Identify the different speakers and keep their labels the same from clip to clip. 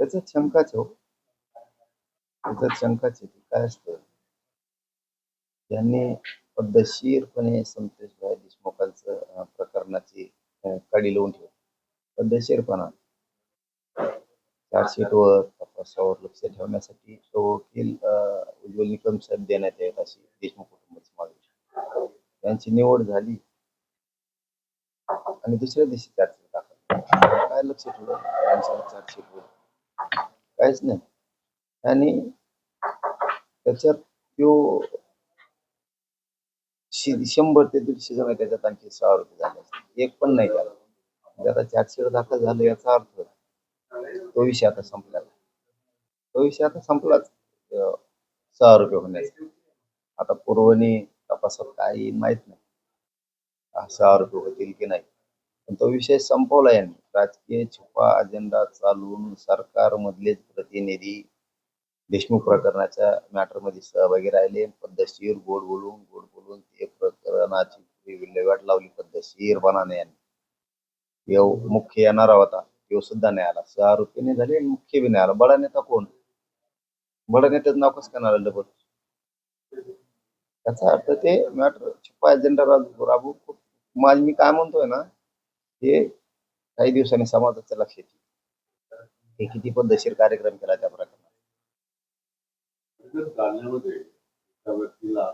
Speaker 1: त्याच्यात शंकाच हो त्याच्यात शंकाच आहे काय असतं? त्यांनी पद्धतशीरपणे संतोषभाई देशमुखांचं प्रकरणाची काडी कडी लावून ठेवली पद्धतशीरपणा. चार्जशीटवर तपासावर लक्ष ठेवण्यासाठी तो वकील उज्ज्वल निकम साहेब देण्यात येत अशी देशमुख कुटुंबाची मागणी. त्यांची निवड झाली. आणि दुसऱ्या दिवशी चार्जशीट दाखल. काय लक्ष ठेवलं? चार्जशीटवर काहीच नाही. आणि त्याच्यात तो शंभर ते दीडशे जण त्याच्यात आणखी सहा रुपये झाले एक पण नाही झाला. म्हणजे आता दाखल झालं याचा अर्थ तो विषय आता संपला तो विषय आता संपलाच. सहा रुपये होण्याचा. आता पूर्वनी तपासात काही माहीत नाही. सहा रुपये होतील की नाही. पण तो विषय संपवला यांनी. राजकीय छुपा अजेंडा चालवून सरकारमधलेच प्रतिनिधी देशमुख प्रकरणाच्या मॅटरमध्ये सहभागी राहिले. पद्धतशीर गोड बोलून गोड बोलून ते प्रकरणाची विल्हेवाट लावली पद्धतशीरपणाने यांनी. यो मुख्य येणारा होता. तो सुद्धा नाही आला. सहा रुपये झाले आणि मुख्य बी नाही आला. बडा नेता कोण? बडा नेत्यात नाव कसं करणार डबल त्याचा अर्थ ते मॅटर छुपा अजेंडा राबू माझ मी काय म्हणतोय ना हे काही दिवसांनी समाजाच्या लक्षात येईल. हे किती पद्धतशीर कार्यक्रम केला त्या प्रकरणात
Speaker 2: जालन्यामध्ये त्या व्यक्तीला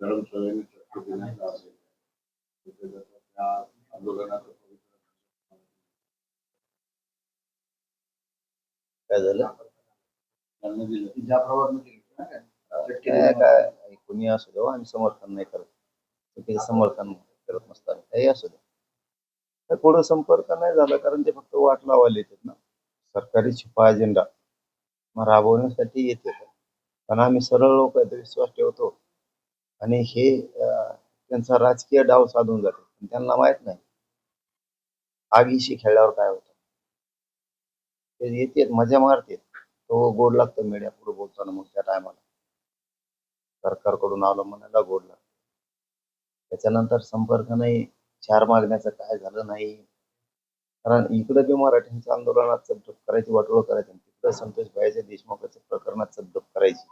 Speaker 2: गरम सवयीने चटके देण्यात आले तर त्याच्यात त्या आंदोलनाचं पवित्र
Speaker 1: काय झालं?
Speaker 2: त्यांना दिलं.
Speaker 3: ज्या काय?
Speaker 1: कुणी असू दे हो, आम्ही समर्थन नाही करत. समर्थन करत नसताना. काही असू दे. तर पुढं संपर्क नाही झाला कारण ते फक्त वाट लावायला येतात ना. सरकारी छुपा अजेंडा मग राबवण्यासाठी येते पण आम्ही सरळ लोक आहेत विश्वास ठेवतो. आणि हे त्यांचा राजकीय डाव साधून जातो. पण त्यांना माहीत नाही. आगीशी खेळल्यावर काय होतं? ते येते मजा मारतात. तो गोड लागतो मीडिया पुढे बोलताना मग त्या टायमाला सरकारकडून आलं म्हणायला गोड लागतो. त्याच्यानंतर संपर्क नाही. चार मागण्याचं काय झालं नाही? कारण इकडं जे मराठ्यांच्या आंदोलनात चपडप करायची वाटोळ करायची तिकडं संतोष भाईच्या देशमुखाच्या प्रकरणात चपडप करायची.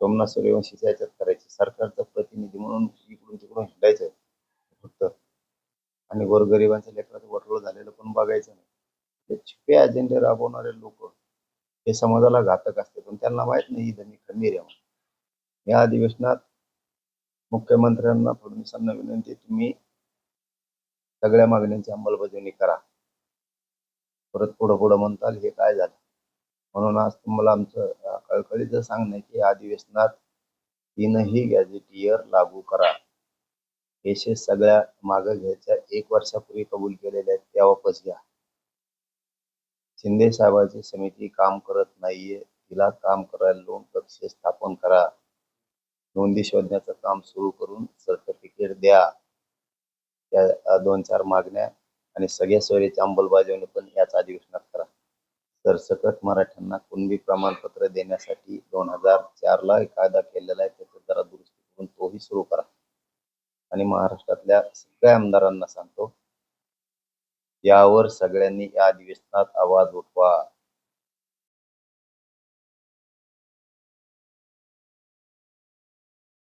Speaker 1: सोमनाथ सूर्यवंशीच्या याच्यात करायची. सरकारचा प्रतिनिधी म्हणून इकडून तिकडून हिंडायचं फक्त. आणि गोरगरिबांच्या लेकराचं वाटोळ झालेलं पण बघायचं नाही. ते छुपे अजेंडे राबवणारे लोक हे समाजाला घातक असते. पण त्यांना माहीत नाही त्यांनी धनी खंबीर आहे या अधिवेशनात मुख्यमंत्र्यांना फडणवीसांना विनंती तुम्ही सगळ्या मागण्यांची अंमलबजावणी करा. परत पुढं पुढं म्हणताल हे काय झालं? म्हणून आज तुम्हाला आमचं कळकळीचं सांगणं की अधिवेशनात तीनही गॅझेटियर लागू करा. हे सगळ्या मागं घ्यायच्या एक वर्षापूर्वी कबूल केलेल्या आहेत त्या वापस घ्या. शिंदे साहेबांची समिती काम करत नाहीये तिला काम करायला लोन कक्ष स्थापन करा. नोंदी शोधण्याचं काम सुरू करून सर्टिफिकेट द्या. त्या दोन चार मागण्या आणि सगळ्या सोयीची अंमलबजावणी पण याच अधिवेशनात करा. सरसकट मराठ्यांना कुणबी प्रमाणपत्र देण्यासाठी दोन हजार चारला एक कायदा केलेला आहे त्याचा जरा दुरुस्ती करून तोही सुरू करा. आणि महाराष्ट्रातल्या सगळ्या आमदारांना सांगतो यावर सगळ्यांनी या अधिवेशनात आवाज उठवा.